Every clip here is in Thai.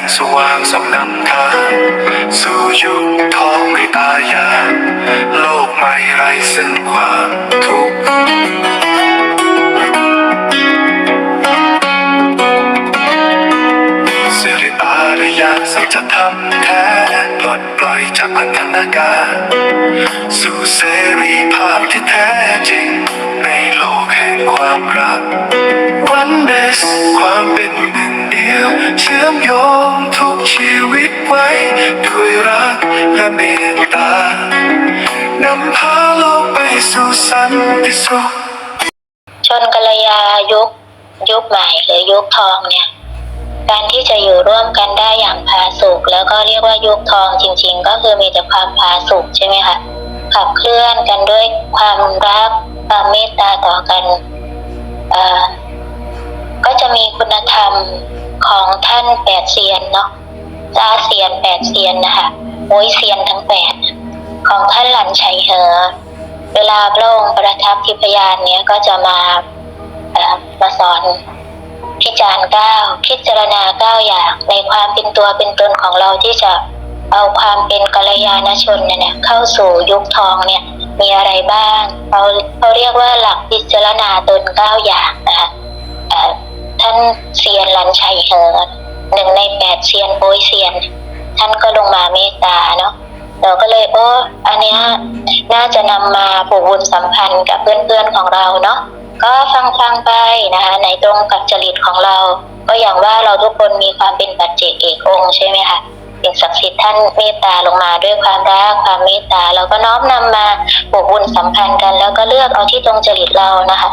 งสว่างสำนำทางสู่ยุคทองไม่ตายาโลกไม่ไร้ซึ่งความทุกข์สิริอารยะสัจธรรมแท้ปลดปล่อยจากพันธนาการสู่เสรีภาพที่แท้จริง ในโลกแห่งความรักวันเดสความเป็น หนึ่งเดียวเชื่อมโยงทุกชีวิตไว้ ด้วยรักและเมตตานำพาโลกไปสู่สันติสุขชนกัลยายุคยุคใหม่หรือยุคทองเนี่ยการที่จะอยู่ร่วมกันได้อย่างผาสุกแล้วก็เรียกว่ายุคทองจริง ๆ ก็คือมีแต่ความผาสุกใช่ไหมคะขับเคลื่อนกันด้วยความรักความเมตตาต่อกันอ ก็จะมีคุณธรรมของท่านแปดเซียนเนาะจาเซียนแปดเซียนนะคะโอยเซียนทั้งแปดของท่านหลันชัยเหอ เวลาพระองค์ประทับที่พยานเนี้ยก็จะมาเอ่อมาสอนพิจารณ์เก้าพิจารณาเก้าอย่างในความเป็นตัวเป็นตนของเราที่จะเอาความเป็นกัลยาณชนเนี่ยเข้าสู่ยุคทองเนี่ยมีอะไรบ้างเขาเขาเรียกว่าหลักพิจารณาตนเก้าอย่างนะคะ ท่านเซียนลันชัยเหอหนึ่งในแปดเซียนโปยเซียน ท่านก็ลงมาเมตตาเนาะเราก็เลยโอ้อันเนี้ยน่าจะนำมาผูกบุญสัมพันธ์กับเพื่อนๆของเราเนาะก็ฟังฟังไปนะคะในตรงกับจริตของเรา ก็อย่างว่าเราทุกคนมีความเป็นปัจเจกเอกองค์ใช่ไหมคะสิ่งศักดิ์สิทธิ์ท่านเมตตาลงมาด้วยความรักความเมตตาเราก็น้อมนำมาผูกบุญสัมพันธ์กัน แล้วก็เลือกเอาที่ตรงจริตเรานะคะ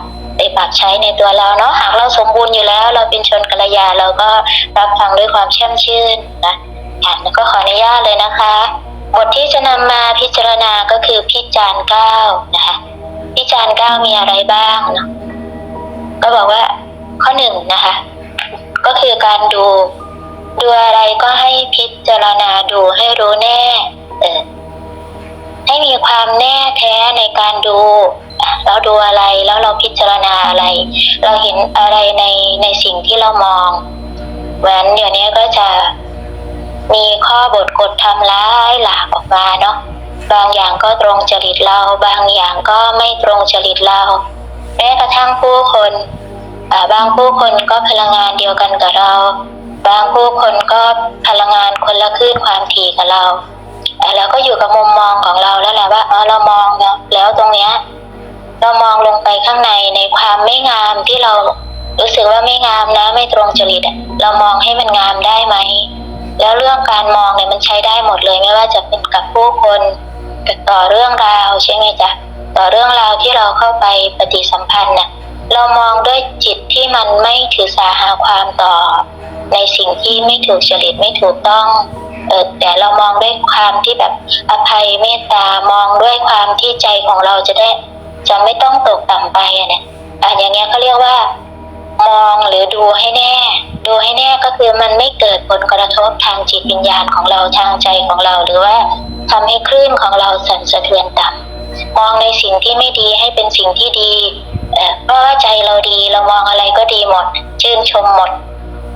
ปปรับใช้ในตัวเราเนาะหากเราสมบูรณ์อยู่แล้ว เราเป็นชนกัลยาเราก็รับฟังด้วยความแช่มชื่นนะอะแล้วก็ขออนุญาตเลยนะคะ บทที่จะนำมาพิจารณาก็คือพิจารณ์เก้านะคะพิจารณ์เก้ามีอะไรบ้างเนาะก็บอกว่าข้อหนึ่งนะคะ ก็คือการดูดูอะไรก็ให้พิจารณาดูให้รู้แน่ เออให้มีความแน่แท้ในการดู เราดูอะไรแล้วเราพิจารณาอะไร เราเห็นอะไรในในสิ่งที่เรามองเหมือนเดี๋ยวนี้ก็จะมีข้อบทกฎทำร้ายหลากออกมาเนาะบางอย่างก็ตรงจริตเรา บางอย่างก็ไม่ตรงจริตเราแม้กระทั่งผู้คนบางผู้คนก็พลังงานเดียวกันกับเรา บางผู้คนก็พลังงานคนละคลื่นความถี่กับเราอ่าแล้วก็อยู่กับมุมมองของเราแล้วแหละว่าเออเรามองแล้วตรงเนี้ย เรามองลงไปข้างในในความไม่งามที่เรารู้สึกว่าไม่งามนะไม่ตรงจริตเรามองให้มันงามได้ไหม แล้วเรื่องการมองเนี่ยมันใช้ได้หมดเลยไม่ว่าจะเป็นกับผู้คนกับต่อเรื่องราวใช่ไหมจ๊ะต่อเรื่องราวที่เราเข้าไปปฏิสัมพันธ์น่ะเรามองด้วยจิตที่มันไม่ถือสาหาความต่อ ในสิ่งที่ไม่ถูกจริตไม่ถูกต้องเออแต่เรามองด้วยความที่แบบอภัยเมตตามองด้วยความที่ใจของเราจะได้ จะไม่ต้องตกต่ำไปอะเนี่ยอะอย่างเงี้ยเขาเรียกว่า มองหรือดูให้แน่ ดูให้แน่ก็คือมันไม่เกิดผลกระทบทางจิตวิญญาณของเราทางใจของเรา หรือว่าทำให้คลื่นของเราสั่นสะเทือนต่ำมองในสิ่งที่ไม่ดีให้เป็นสิ่งที่ดีเพราะว่าใจเราดีเรามองอะไรก็ดีหมด ชื่นชมหมด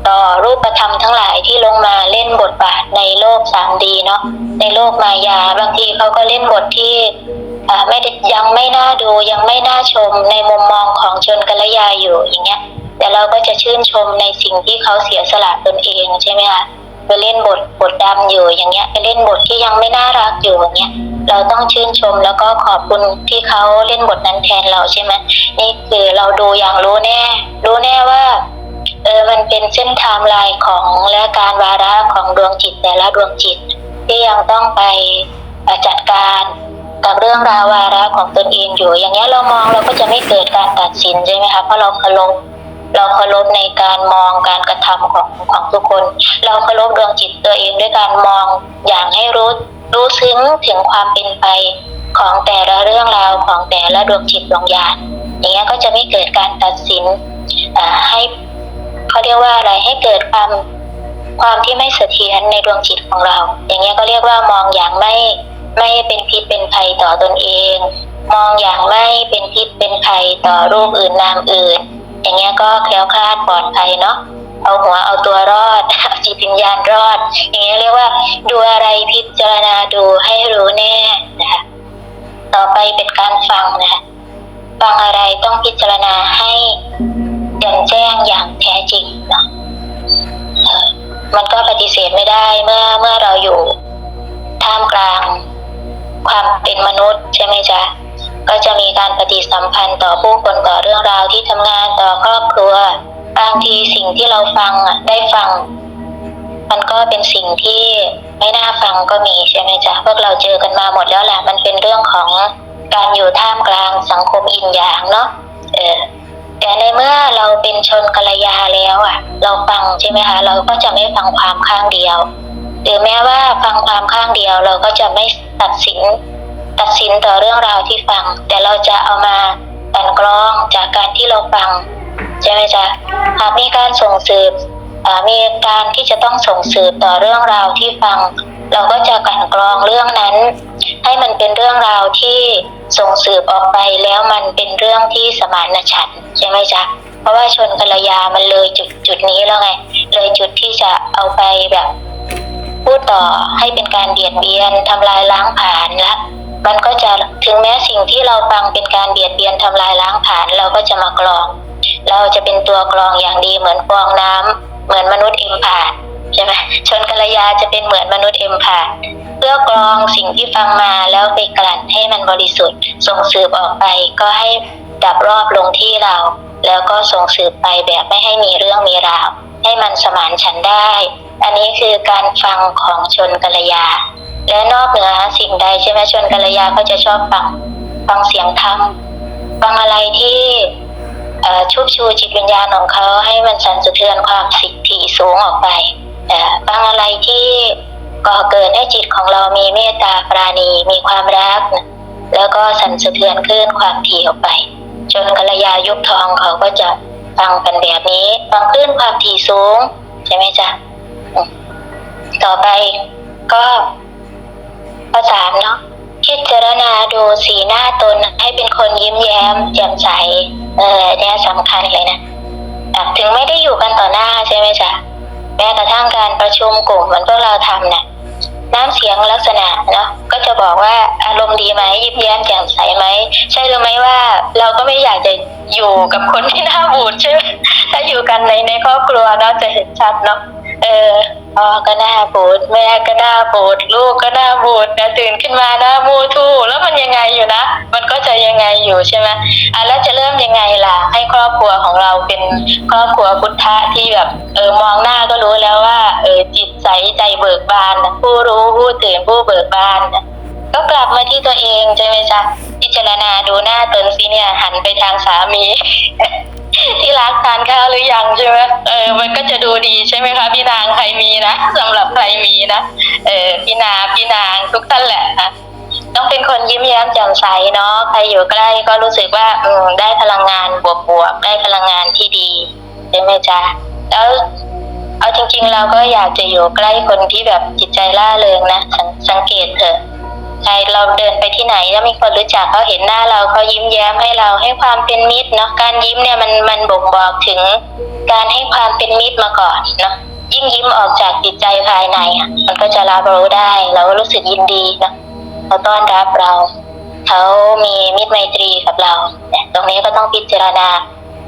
ต่อรูปธรรมทั้งหลายที่ลงมาเล่นบทบาทในโลกสามดีเนาะในโลกมายาบางทีเขาก็เล่นบทที่ไม่ยังไม่น่าดูยังไม่น่าชมในมุมมองของชนกัลยาอยู่อย่างเงี้ย แต่เราก็จะชื่นชมในสิ่งที่เขาเสียสละตนเองใช่ไหมคะไปเล่นบทบทดำอยู่อย่างเงี้ยไปเล่นบทที่ยังไม่น่ารักอยู่อย่างเงี้ยเราต้องชื่นชมแล้วก็ขอบคุณที่เขาเล่นบทนั้นแทนเราใช่ไหมนี่คือเราดูอย่างรู้แน่ รู้แน่ว่า เออมันเป็นเส้นไทม์ไลน์ของและการวาระของดวงจิตแต่ละดวงจิต ที่ยังต้องไปจัดการกับเรื่องราววาระของตนเองอยู่ อย่างเงี้ยเรามองเราก็จะไม่เกิดการตัดสินใช่ไหมคะเพราะเราเคารพเราเคารพในการมองการกระทำของของทุกคน เราเคารพดวงจิตตัวเองด้วยการมองอย่างให้รู้รู้ซึ้งถึงความเป็นไปของแต่ละเรื่องราวของแต่ละดวงจิตดวงญาณอย่างเงี้ยก็จะไม่เกิดการตัดสินให้ เขาเรียกว่าอะไรให้เกิดความความที่ไม่เสถียรในดวงจิตของเรา อย่างเงี้ยก็เรียกว่ามองอย่างไม่ไม่เป็นพิษเป็นภัยต่อตนเอง มองอย่างไม่เป็นพิษเป็นภัยต่อรูปอื่นนามอื่น อย่างเงี้ยก็แคล้วคลาดปลอดภัยเนาะเอาหัวเอาตัวรอดจิตวิญญาณรอด อย่างนี้ยเรียกว่า ดูอะไรพิจารณาดูให้รู้แน่นะคะต่อไปเป็นการฟังนะคะฟังอะไรต้องพิจารณาให้ แจ่มแจ้งอย่างแท้จริงเนาะมันก็ปฏิเสธไม่ได้เมื่อเมื่อเราอยู่ท่ามกลางความเป็นมนุษย์ใช่ไหมจ๊ะก็จะมีการปฏิสัมพันธ์ต่อผู้คนต่อเรื่องราวที่ทำงานต่อครอบครัวบางทีสิ่งที่เราฟังอะได้ฟัง มันก็เป็นสิ่งที่ไม่น่าฟังก็มีใช่ไหมจ๊ะพวกเราเจอกันมาหมดแล้วแหละมันเป็นเรื่องของการอยู่ท่ามกลางสังคมอินหยางเนาะเออ แต่ในเมื่อเราเป็นชนกัลยาแล้วอะ เราฟังใช่ไหมคะเราก็จะไม่ฟังความข้างเดียว หรือแม้ว่าฟังความข้างเดียวเราก็จะไม่ตัดสิน ตัดสินต่อเรื่องราวที่ฟัง แต่เราจะเอามากันกรองจากการที่เราฟังใช่ไหมจ๊ะหากมีการส่งสืบมีการที่จะต้องส่งสืบต่อเรื่องราวที่ฟัง เราก็จะกลันกรองเรื่องนั้น ให้มันเป็นเรื่องราวที่ส่งสืบออกไปแล้วมันเป็นเรื่องที่สมานฉันท์ใช่ไหมจ๊ะเพราะว่าชนกัลยามันเลยจุดจุดนี้แล้วไง เลยจุดที่จะเอาไปแบบพูดต่อให้เป็นการเบียดเบียนทำลายล้างผลาญละมันก็จะถึงแม้สิ่งที่เราฟังเป็นการเบียดเบียนทำลายล้างผลาญเราก็จะมากรอง เราจะเป็นตัวกรองอย่างดีเหมือนฟองน้ำเหมือนมนุษย์เอ็มพาธ ใช่ไหมชนกัลยาจะเป็นเหมือนมนุษย์เอ็มพาธเพื่อกรองสิ่งที่ฟังมาแล้วไปกลั่นให้มันบริสุทธิ์ ส่งสืบออกไปก็ให้ดับรอบลงที่เรา แล้วก็ส่งสืบไปแบบไม่ให้มีเรื่องมีราว ให้มันสมานฉันได้ อันนี้คือการฟังของชนกัลยา และนอกเหนือสิ่งใดใช่ไหมชนกัลยาก็จะชอบฟังฟังเสียงธรรมฟังอะไรที่ชุบชูจิตวิญญาณของเขาให้มันสั่นสะเทือนความสิทธิสูงออกไป เอ่อฟังอะไรที่ก่อเกิดให้จิตของเรามีเมตตาปราณีมีความรัก แล้วก็สั่นสะเทือนคลื่นความถี่ออกไป จนกัลยายุคทองเขาก็จะฟังกันแบบนี้ฟังคลื่นความถี่สูง ใช่ไหมจ๊ะต่อไปก็ข้อสามเนาะพิจารณาดูสีหน้าตนให้เป็นคนยิ้มแย้ม แจ่มใส เออเนี่ยสำคัญเลยนะแบบถึงไม่ได้อยู่กันต่อหน้าใช่ไหมจ๊ะ แม้กระทั่งการประชุมกลุ่มเหมือนพวกเราทำเนี่ยน้ำเสียงลักษณะเนาะก็จะบอกว่าอารมณ์ดีไหมยิ้มแย้มแจ่มใสไหมใช่หรือไม่ว่าเราก็ไม่อยากจะอยู่กับคนที่หน้าบูดใช่ไหมถ้าอยู่กันในในครอบครัวเนาะจะเห็นชัดเนาะ เออพ่อก็หน้าบูดแม่ก็หน้าบูดลูกก็หน้าบูดนะตื่นขึ้นมาหน้ามูทู่แล้วมันยังไงอยู่นะ มันก็จะยังไงอยู่ใช่ไหมอะแล้วจะเริ่มยังไงล่ะ ให้ครอบครัวของเราเป็นครอบครัวพุทธะที่แบบเออมองหน้าก็รู้แล้วว่า เออจิตใสใจเบิกบาน ผู้รู้ผู้ตื่นผู้เบิกบานก็กลับมาที่ตัวเองใช่ไหมจ๊ะพิจารณาดูหน้าตนสิเนี่ยหันไปทางสามี ที่รักทานข้าวหรือยังใช่ไหมเออ มันก็จะดูดีใช่ไหมคะพี่นางใครมีนะสำหรับใครมีนะเออพี่นาพี่นางทุกท่านแหละนะต้องเป็นคนยิ้มแย้มแจ่มใสเนาะใครอยู่ใกล้ก็รู้สึกว่าอืมได้พลังงานบวกๆได้พลังงานที่ดีใช่ไหมจ๊ะแล้วเอาจริงๆเราก็อยากจะอยู่ใกล้คนที่แบบจิตใจล่าเริงนะสังเกตเถอะ ใช่เราเดินไปที่ไหนแล้วมีคนรู้จักเขาเห็นหน้าเราเขายิ้มแย้มให้เราให้ความเป็นมิตรเนาะการยิ้มเนี่ยมันมันบ่งบอกถึงการให้ความเป็นมิตรมาก่อนเนาะยิ่งยิ้มออกจากจิตใจภายในอะมันก็จะรับรู้ได้เราก็รู้สึกยินดีเนาะเขาต้อนรับเราเขามีมิตรไมตรีกับเราเนี่ยตรงนี้ก็ต้องพิจารณา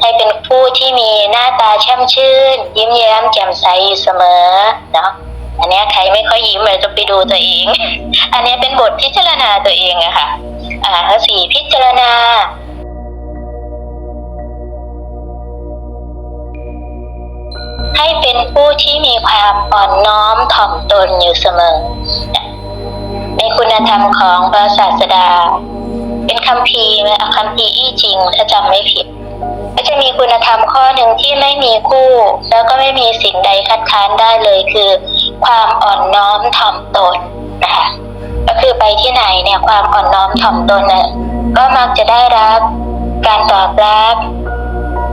ให้เป็นผู้ที่มีหน้าตาแช่มชื่น ยิ้มแย้มแจ่มใสอยู่เสมอเนาะ อันนี้ใครไม่ค่อยยิ้มเลยจะไปดูตัวเอง อันนี้เป็นบทพิจารณาตัวเองอะค่ะ อ่าข้อสี่พิจารณาให้เป็นผู้ที่มีความอ่อนน้อมถ่อมตนอยู่เสมอ ในคุณธรรมของพระศาสดา เป็นคำพีร์ไหมคำพีอี้จริงถ้าจำไม่ผิด ก็จะมีคุณธรรมข้อหนึ่งที่ไม่มีคู่ แล้วก็ไม่มีสิ่งใดคัดค้านได้เลยคือ ความอ่อนน้อมถ่อมตนนะคะก็คือไปที่ไหนเนี่ยความอ่อนน้อมถ่อมตนเนี่ยก็มักจะได้รับการตอบรับ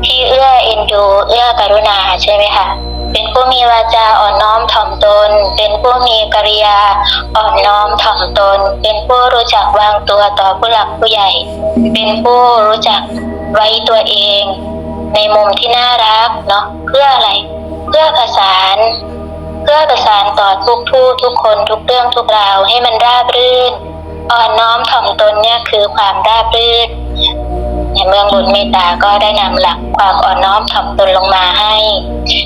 ที่เอื้อเอ็นดูเอื้อกรุณาใช่ไหมคะเป็นผู้มีวาจาอ่อนน้อมถ่อมตน เป็นผู้มีกริยาอ่อนน้อมถ่อมตน เป็นผู้รู้จักวางตัวต่อผู้หลักผู้ใหญ่ เป็นผู้รู้จัก ไว้ตัวเอง ในมุมที่น่ารักเนาะเพื่ออะไร เพื่อประสาน เพื่อประสานต่อทุกผู้ทุกคนทุกเรื่องทุกราวให้มันราบรื่นอ่อนน้อมถ่อมตนเนี่ยคือความราบรื่นในเมืองบุญเมตตาก็ได้นำหลักความอ่อนน้อมถ่อมตนลงมาให้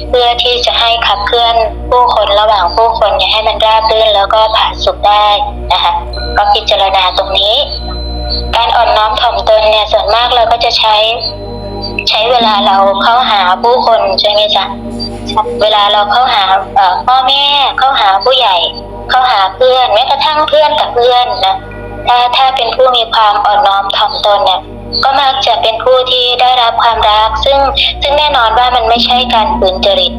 เพื่อที่จะให้ขับเคลื่อนผู้คนระหว่างผู้คนเนี่ยให้มันราบรื่นแล้วก็ผ่านสุขได้นะคะก็พิจารณาตรงนี้ การอ่อนน้อมถ่อมตนเนี่ยส่วนมากเราก็จะใช้ใช้เวลาเราเข้าหาผู้คนใช่ไหมจ๊ะเวลาเราเข้าหาพ่อแม่เข้าหาผู้ใหญ่ เข้าหาเพื่อนแม้กระทั่งเพื่อนกับเพื่อนนะถ้าถ้าเป็นผู้มีความอ่อนน้อมถ่อมตนเนี่ยก็มักจะเป็นผู้ที่ได้รับความรัก ซึ่งซึ่งแน่นอนว่ามันไม่ใช่การฝืนจริต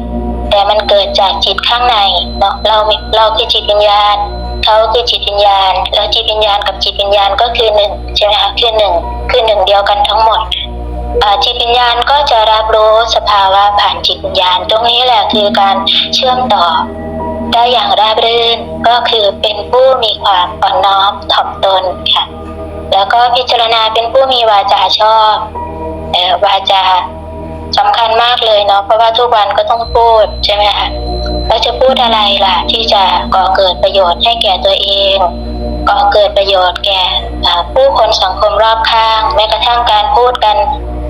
แต่มันเกิดจากจิตข้างในเนาะเราเราคือจิตวิญญาณเขาคือจิตวิญญาณ แล้วจิตวิญญาณกับจิตวิญญาณก็คือหนึ่งใช่ไหมคะคือหนึ่งคือหนึ่งเดียวกันทั้งหมดจิตวิญญาณก็จะรับรู้สภาวะผ่านจิตวิญญาณ ตรงนี้แหละคือการเชื่อมต่อได้อย่างราบรื่นก็คือเป็นผู้มีความอ่อนน้อมถ่อมตนค่ะ แล้วก็พิจารณาเป็นผู้มีวาจาชอบวาจา สำคัญมากเลยเนาะเพราะว่าทุกวันก็ต้องพูดใช่ไหมคะแล้วจะพูดอะไรล่ะ ที่จะก่อเกิดประโยชน์ให้แก่ตัวเองก่อเกิดประโยชน์แก่ผู้คนสังคมรอบข้างแม้กระทั่งการพูดกัน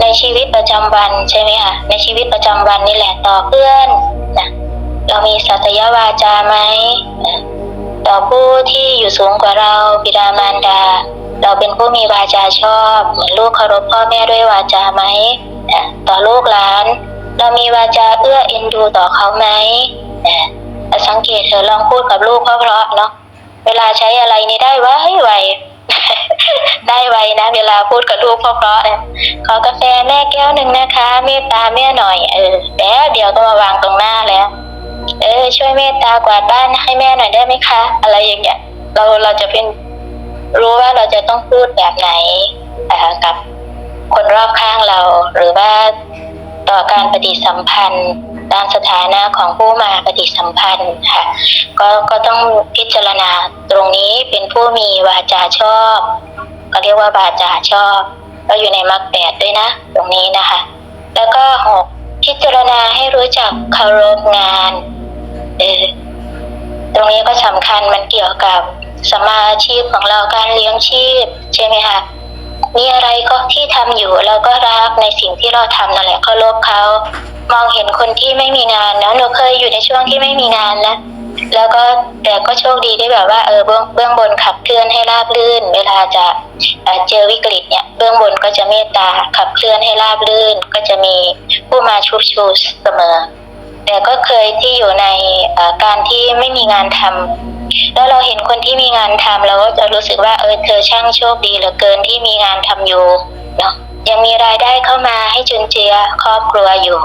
ในชีวิตประจำวันใช่ไหมคะในชีวิตประจำวันนี่แหละต่อเพื่อนนะเรามีสัตยาวาจาไหม ต่อผู้ที่อยู่สูงกว่าเราบิดามารดา เราเป็นผู้มีวาจาชอบ เหมือนลูกเคารพพ่อแม่ด้วยวาจาไหมต่อลูกหลาน เรามีวาจาเอื้อเอ็นดูต่อเขาไหมสังเกตเธอลองพูดกับลูกเพราะๆเนาะเวลาใช้อะไรนี่ได้ไวไวได้ไวนะ เวลาพูดกับลูกเพราะเนี่ยขอกาแฟแม่แก้วหนึ่งนะคะเมตตาแม่หน่อยเออแล้วเดี๋ยวก็มาวางตรงหน้าแล้ว เออช่วยเมตตากวาดบ้านให้แม่หน่อยได้ไหมคะ อะไรอย่างเงี้ยเราเราจะเป็นรู้ว่าเราจะต้องพูดแบบไหนกับคนรอบข้างเรา หรือว่าต่อการปฏิสัมพันธ์ตามสถานะของผู้มาปฏิสัมพันธ์ค่ะก็ก็ต้องพิจารณาตรงนี้เป็นผู้มีวาจาชอบก็เรียกว่าวาจาชอบ ก็อยู่ในมรรคแปดด้วยนะ ตรงนี้นะคะ แล้วก็หกพิจารณาให้รู้จักเคารพงาน เออตรงนี้ก็สำคัญมันเกี่ยวกับสมมาอาชีพของเราการเลี้ยงชีพ ใช่ไหมคะมีอะไรก็ที่ทำอยู่เราก็รักในสิ่งที่เราทำนั่นแหละเคารพเขามองเห็นคนที่ไม่มีงานนะหนูเคยอยู่ในช่วงที่ไม่มีงานแล้วแล้วก็แต่ก็โชคดีที่แบบว่าเออเบื้องเบื้องบนขับเคลื่อนให้ราบรื่น เวลาจะเอ่อเจอวิกฤตเนี่ย เบื้องบนก็จะเมตตาขับเคลื่อนให้ราบรื่น ก็จะมีผู้มาชุบชูเสมอ แต่ก็เคยที่อยู่ในการที่ไม่มีงานทำแล้วเราเห็นคนที่มีงานทำเราก็จะรู้สึกว่าเออเธอช่างโชคดีเหลือเกินที่มีงานทำอยู่เนาะยังมีรายได้เข้ามาให้จุนเจือครอบครัวอยู่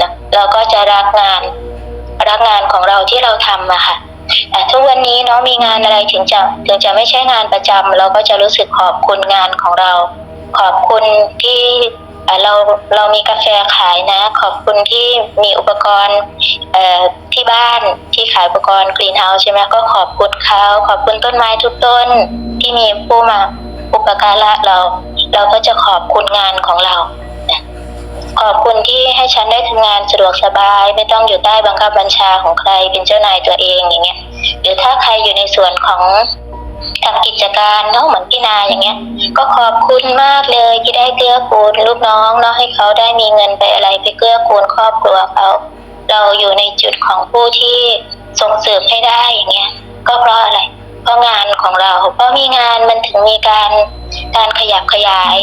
นะเราก็จะรักงานรักงานของเราที่เราทำอะค่ะแต่ทุกวันนี้เนาะมีงานอะไรถึงจะถึงจะไม่ใช่งานประจำเราก็จะรู้สึกขอบคุณงานของเรา ขอบคุณที่ เราเรามีกาแฟขายนะ ขอบคุณที่มีอุปกรณ์ที่บ้านที่ขายอุปกรณ์กรีนเฮาส์ใช่ไหมก็ขอบคุณเขาขอบคุณต้นไม้ทุกต้นที่มีผู้มาอุปการะเรา เราก็จะขอบคุณงานของเราขอบคุณที่ให้ฉันได้ทำงานสะดวกสบาย ไม่ต้องอยู่ใต้บังคับบัญชาของใครเป็นเจ้านายตัวเองอย่างเงี้ยหรือถ้าใครอยู่ในส่วนของ ทำกิจการเนาะเหมือนพี่นาอย่างเงี้ย ก็ขอบคุณมากเลยที่ได้เกื้อกูลลูกน้องเนาะให้เขาได้มีเงินไปอะไรไปเกื้อกูลครอบครัวเขา เราอยู่ในจุดของผู้ที่ส่งเสริมให้ได้อย่างเงี้ย ก็เพราะอะไรเพราะงานของเราเพราะมีงานมันถึงมีการการขยับขยาย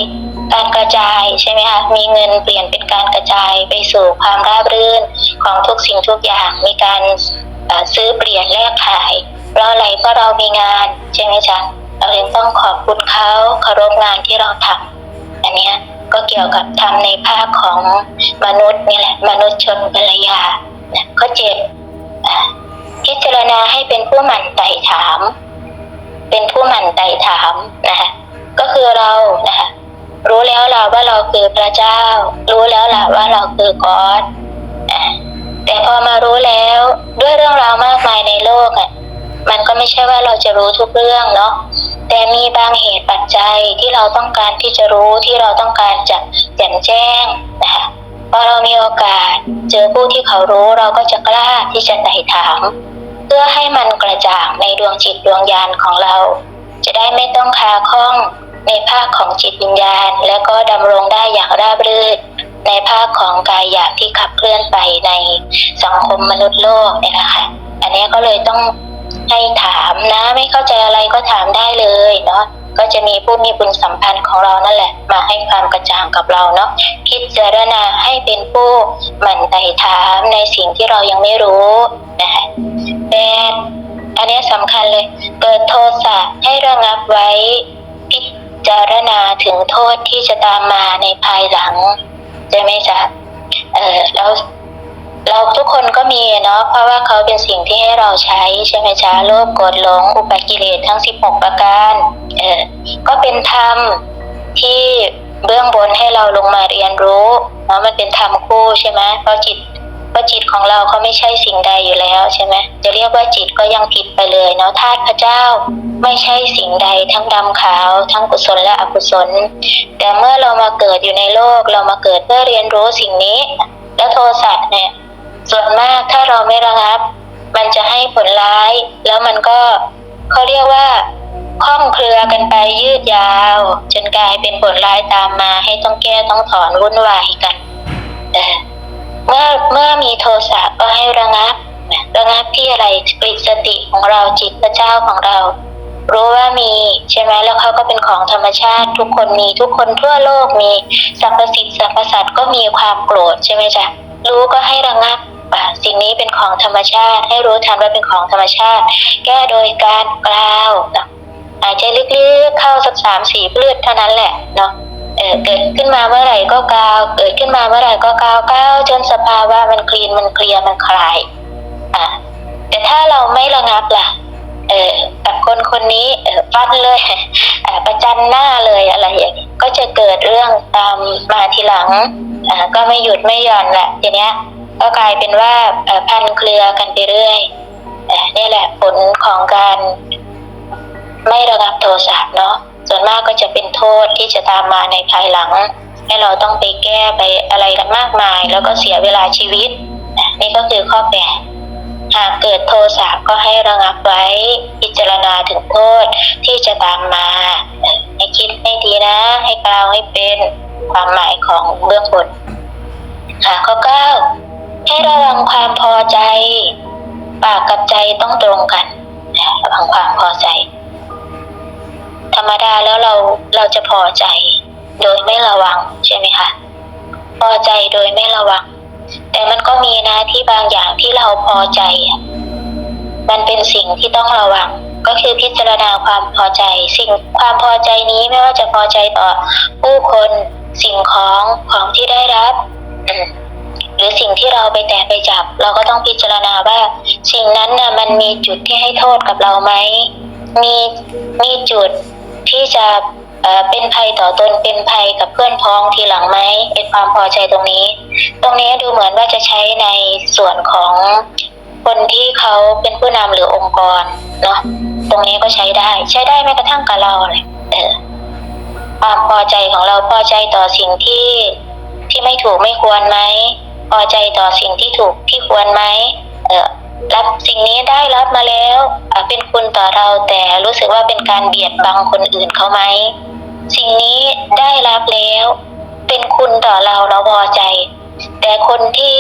การกระจายใช่ไหมคะมีเงินเปลี่ยนเป็นการกระจายไปสู่ความราบรื่นของทุกสิ่งทุกอย่างมีการซื้อเปลี่ยนแลกขาย เพราะอะไรเพราะเรามีงานใช่ไหมจ๊ะเราเลยต้องขอบคุณเขาเคารพงานที่เราทำอันนี้ก็เกี่ยวกับทำในภาคของมนุษย์นี่แหละ มนุษย์ชนกัลยานะข้อเจ็ดพิจารณาให้เป็นผู้หมั่นไต่ถาม เป็นผู้หมั่นไต่ถามนะคะก็คือเรานะคะรู้แล้วล่ะว่าเราคือพระเจ้า รู้แล้วล่ะว่าเราคือกอดอะแต่พอมารู้แล้วด้วยเรื่องราวมากมายในโล ไม่ใช่ว่าเราจะรู้ทุกเรื่องเนาะแต่มีบางเหตุปัจจัยที่เราต้องการที่จะรู้ที่เราต้องการจะแจ่มแจ้งนะคะพอเรามีโอกาสเจอผู้ที่เขารู้เราก็จะกล้าที่จะไต่ถาม เพื่อให้มันกระจ่างในดวงจิตดวงญาณของเรา จะได้ไม่ต้องคาข้องในภาคของจิตวิญญาณ และก็ดำรงได้อย่างราบรื่นในภาคของกายหยาบที่ขับเคลื่อนไปในสังคมมนุษย์โลกเนี่ยนะคะอันนี้ก็เลยต้อง ให้ถามนะไม่เข้าใจอะไรก็ถามได้เลยเนาะก็จะมีผู้มีบุญสัมพันธ์ของเรานั่นแหละ มาให้ความกระจ่างกับเราเนาะพิจารณาให้เป็นผู้หมั่นไต่ถามในสิ่งที่เรายังไม่รู้นะคะแต่อันนี้สำคัญเลย เกิดโทสะให้ระงับไว้พิจารณาถึงโทษที่จะตามมาในภายหลังใช่ไหมจ๊ะเออแล้ว เราทุกคนก็มีเนาะเพราะว่าเขาเป็นสิ่งที่ให้เราใช้ใช่ไหมจ๊ะโลภโกรธหลง อุปกิเลสทั้ง 16 ประการเออก็เป็นธรรมที่เบื้องบนให้เราลงมาเรียนรู้เนาะมันเป็นธรรมคู่ใช่ไหมเพราะจิตเพราะจิตของเราเขาไม่ใช่สิ่งใดอยู่แล้วใช่ไหมจะเรียกว่าจิตก็ยังผิดไปเลยเนาะธาตุพระเจ้าไม่ใช่สิ่งใดทั้งดำขาว ทั้งกุศลและอกุศล แต่เมื่อเรามาเกิดอยู่ในโลกเรามาเกิดเพื่อเรียนรู้สิ่งนี้ แล้วโทสะเนี่ย ส่วนมากถ้าเราไม่ระงับ มันจะให้ผลร้าย แล้วมันก็เขาเรียกว่าคล่องเครือกันไปยืดยาว จนกลายเป็นผลร้ายตามมา ให้ต้องแก้ต้องถอนวุ่นวายกันเมื่อเมื่อมีโทสะก็ให้ระงับระงับที่อะไรปลิสติของเราจิตพระเจ้าของเรา รู้ว่ามีใช่ไหมแล้วเขาก็เป็นของธรรมชาติ ทุกคนมีทุกคนทั่วโลกมีสรรพสิ่งสรรพสัตว์ก็มีความโกรธใช่ไหมจ๊ะรู้ก็ให้ระงับ สิ่งนี้เป็นของธรรมชาติ ให้รู้ทันว่าเป็นของธรรมชาติ แก้โดยการกล่าวหายใจลึกๆเข้าสักสามสี่พือดเท่านั้นแหละเนาะเกิดขึ้นมาเมื่อไหร่ก็กล่าว เกิดขึ้นมาเมื่อไหร่ก็กล่าวกล่าวจนสภาวะมันคลีนมันเคลียร์มันคลายอะแต่ถ้าเราไม่ระงับล่ะ เออกับคนคนนี้เออฟันเลยเออประจันหน้าเลยอะไรอย่างนี้ก็จะเกิดเรื่องตามมาทีหลังอ่าก็ไม่หยุดไม่หย่อนแหละทีเนี้ย ก็กลายเป็นว่าพันเครือกันไปเรื่อยนี่แหละผลของการไม่ระงับโทสะเนาะส่วนมากก็จะเป็นโทษที่จะตามมาในภายหลัง ให้เราต้องไปแก้ไปอะไรกันมากมาย แล้วก็เสียเวลาชีวิต นี่ก็คือข้อแปดหากเกิดโทสะก็ให้ระงับไว้พิจารณาถึงโทษที่จะตามมาให้คิดให้ดีนะ ให้กล่าวให้เป็นความหมายของเบื้องบนค่ะข้อเก้า ให้ระวังความพอใจ ปากกับใจต้องตรงกันระวังความพอใจ ธรรมดาแล้วเราเราจะพอใจ โดยไม่ระวังใช่ไหมคะพอใจโดยไม่ระวัง แต่มันก็มีนะที่บางอย่างที่เราพอใจมันเป็นสิ่งที่ต้องระวัง ก็คือพิจารณาความพอใจ สิ่งความพอใจนี้ไม่ว่าจะพอใจต่อผู้คนสิ่งของของที่ได้รับ หรือสิ่งที่เราไปแตะไปจับ เราก็ต้องพิจารณาว่า สิ่งนั้นน่ะมันมีจุดที่ให้โทษกับเราไหมมีมีจุดที่จะเอ่อเป็นภัยต่อตนเป็นภัยกับเพื่อนพ้องทีหลังไหมเป็นความพอใจตรงนี้ ตรงนี้ดูเหมือนว่าจะใช้ในส่วนของคนที่เขาเป็นผู้นำหรือองค์กรเนาะตรงนี้ก็ใช้ได้ ใช้ได้แม้กระทั่งกับเราเลยเออความพอใจของเราพอใจต่อสิ่งที่ที่ไม่ถูกไม่ควรไหม พอใจต่อสิ่งที่ถูกที่ควรไหมเออรับสิ่งนี้ได้รับมาแล้วเป็นคุณต่อเราแต่รู้สึกว่าเป็นการเบียดบังคนอื่นเขาไหมสิ่งนี้ได้รับแล้ว เป็นคุณต่อเราเราพอใจ แต่คนที่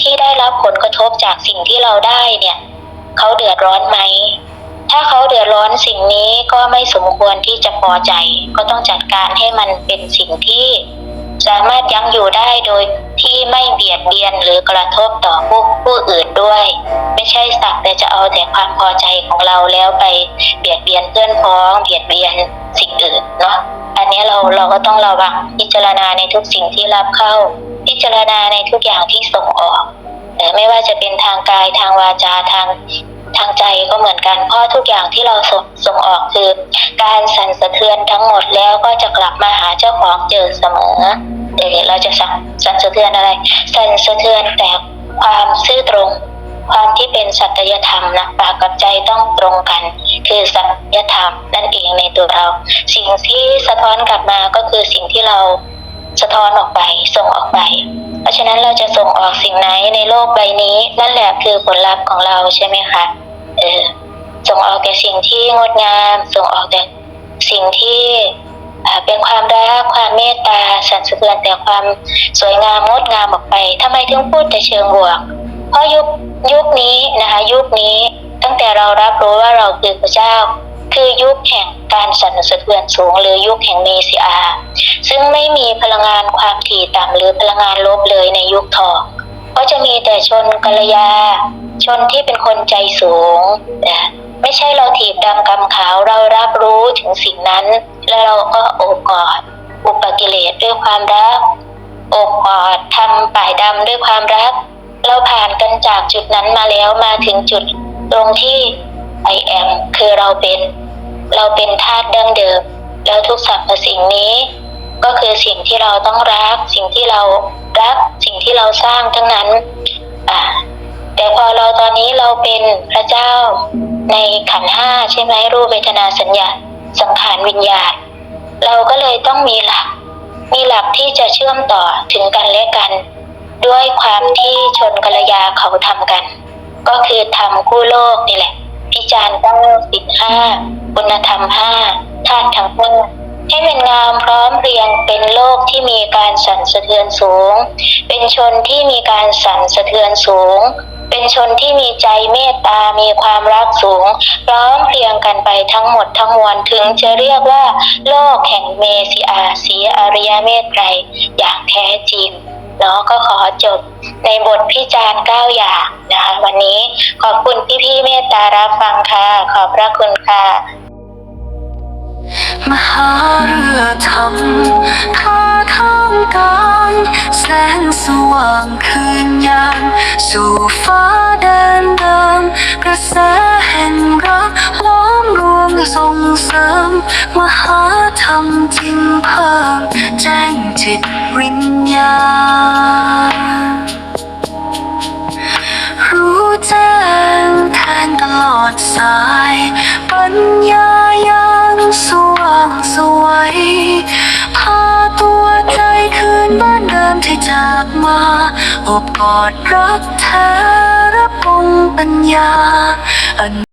ที่ได้รับผลกระทบจากสิ่งที่เราได้เนี่ยเขาเดือดร้อนไหมถ้าเขาเดือดร้อนสิ่งนี้ก็ไม่สมควรที่จะพอใจ ก็ต้องจัดการให้มันเป็นสิ่งที่ สามารถยั้งอยู่ได้โดย ที่ไม่เบียดเบียนหรือกระทบต่อผู้ผู้อื่นด้วย ไม่ใช่สักแต่จะเอาแต่ความพอใจของเราแล้วไปเบียดเบียนเพื่อนพ้อง เบียดเบียนสิ่งอื่นเนาะอันนี้เราเราก็ต้องระวังพิจารณาในทุกสิ่งที่รับเข้า พิจารณาในทุกอย่างที่ส่งออกแต่ไม่ว่าจะเป็นทางกายทางวาจาทาง ทางใจก็เหมือนกันเพราะทุกอย่างที่เราส่งส่งออกคือ การสั่นสะเทือนทั้งหมดแล้วก็จะกลับมาหาเจ้าของเจอเสมอเออเราจะสั่นสั่นสะเทือนอะไร สั่นสะเทือนแต่ความซื่อตรง ความที่เป็นสัตยธรรมนะปากกับใจต้องตรงกัน คือสัตยธรรมนั่นเองในตัวเรา สิ่งที่สะท้อนกลับมาก็คือสิ่งที่เราสะท้อนออกไปส่งออกไป เพราะฉะนั้นเราจะส่งออกสิ่งไหนในโลกใบนี้ นั่นแหละคือผลลัพธ์ของเราใช่ไหมคะ เออส่งออกแต่สิ่งที่งดงาม ส่งออกแต่สิ่งที่เป็นความรักความเมตตาสรรเสริญแต่ความสวยงามงดงามออกไปทำไมถึงพูดแต่เชิงบวก เพราะยุคยุคนี้นะคะยุคนี้ตั้งแต่เรารับรู้ว่าเราคือพระเจ้า คือยุคแห่งการสั่นสะเทือนสูง หรือยุคแห่งเมสิอา ซึ่งไม่มีพลังงานความถี่ต่ำหรือพลังงานลบเลยในยุคทอง ก็จะมีแต่ชนกัลยา ชนที่เป็นคนใจสูงนะไม่ใช่เราถีบดำกำขาวเรารับรู้ถึงสิ่งนั้น แล้วเราก็โอบกอดอุปกิเลสด้วยความรักโอบกอดทำป่ายดำด้วยความรัก เราผ่านกันจากจุดนั้นมาแล้วมาถึงจุดตรงที่ I am คือเราเป็น เราเป็นธาตุดั้งเดิม แล้วทุกสรรพสิ่งนี้ ก็คือสิ่งที่เราต้องรัก สิ่งที่เรารัก สิ่งที่เราสร้างทั้งนั้นอ่าแต่พอเราตอนนี้เราเป็นพระเจ้าในขันห้าใช่ไหมรูปเวทนาสัญญาสังขารวิญญาณ เราก็เลยต้องมีหลัก มีหลักที่จะเชื่อมต่อถึงกันและกัน ด้วยความที่ชนกัลยาเขาทำกัน ก็คือทำคู่โลกนี่แหละพิจารณ์เก้าสิบห้าคุณธรรมห้าธาตุทั้งห้า ให้เป็นงามพร้อมเรียงเป็นโลกที่มีการสั่นสะเทือนสูง เป็นชนที่มีการสั่นสะเทือนสูง เป็นชนที่มีใจเมตตา มีความรักสูง พร้อมเพรียงกันไปทั้งหมดทั้งมวลถึงจะเรียกว่า โลกแห่งเมสิอาสีอริยเมตไตรอย่างแท้จริงเนาะก็ขอจบในบทพิจารณ์เก้าอย่างนะคะวันนี้ขอบคุณพี่ๆเมตตารับฟังค่ะ ขอบพระคุณค่ะ มหาเรือธรรมท่าข้ามกลางแสงสว่างคืนยามสู่ฟ้าแดนเดิมกระแสแห่งรักล้อมรวมส่งเสริม มหาธรรมจริงเพิ่มแจ้งจิตวิญญาณรู้แจ้งแทนตลอดสาย ปัญญายังสว่างสวยพาตัวใจคืนบ้านเดิมที่จากมาอบกอดรักแท้รับปงปัญญาอัน